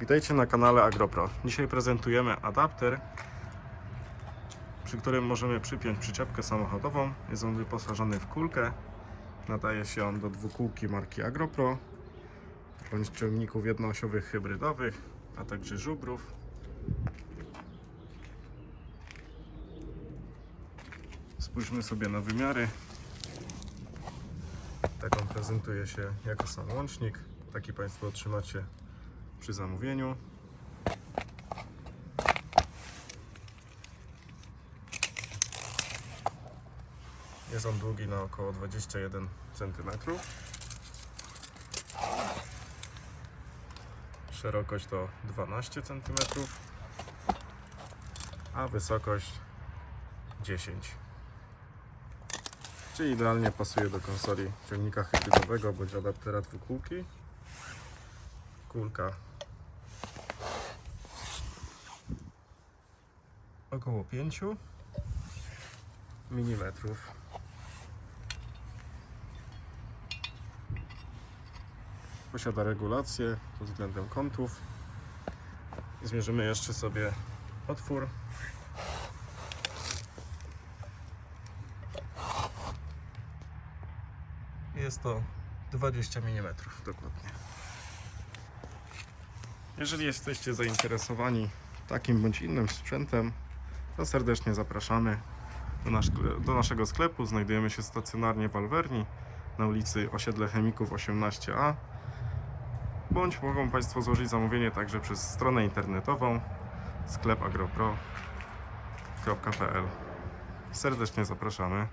Witajcie na kanale AgroPro. Dzisiaj prezentujemy adapter, przy którym możemy przypiąć przyczepkę samochodową. Jest on wyposażony w kulkę. Nadaje się on do dwukółki marki AgroPro bądź ciągników jednoosiowych hybrydowych, a także żubrów. Spójrzmy sobie na wymiary. Tak on prezentuje się jako sam łącznik. Taki Państwo otrzymacie przy zamówieniu. Jest on długi na około 21 cm. Szerokość to 12 cm, a wysokość 10 Czyli idealnie pasuje do konsoli ciągnika hybrydowego bądź adaptera dwukółki. Kulka około 5 mm. Posiada regulację pod względem kątów. Zmierzymy jeszcze sobie otwór. Jest to 20 mm dokładnie. Jeżeli jesteście zainteresowani takim bądź innym sprzętem, to serdecznie zapraszamy do, nasz, do naszego sklepu. Znajdujemy się stacjonarnie w Alwerni na ulicy Osiedle Chemików 18A. Bądź mogą Państwo złożyć zamówienie także przez stronę internetową sklepagropro.pl. Serdecznie zapraszamy.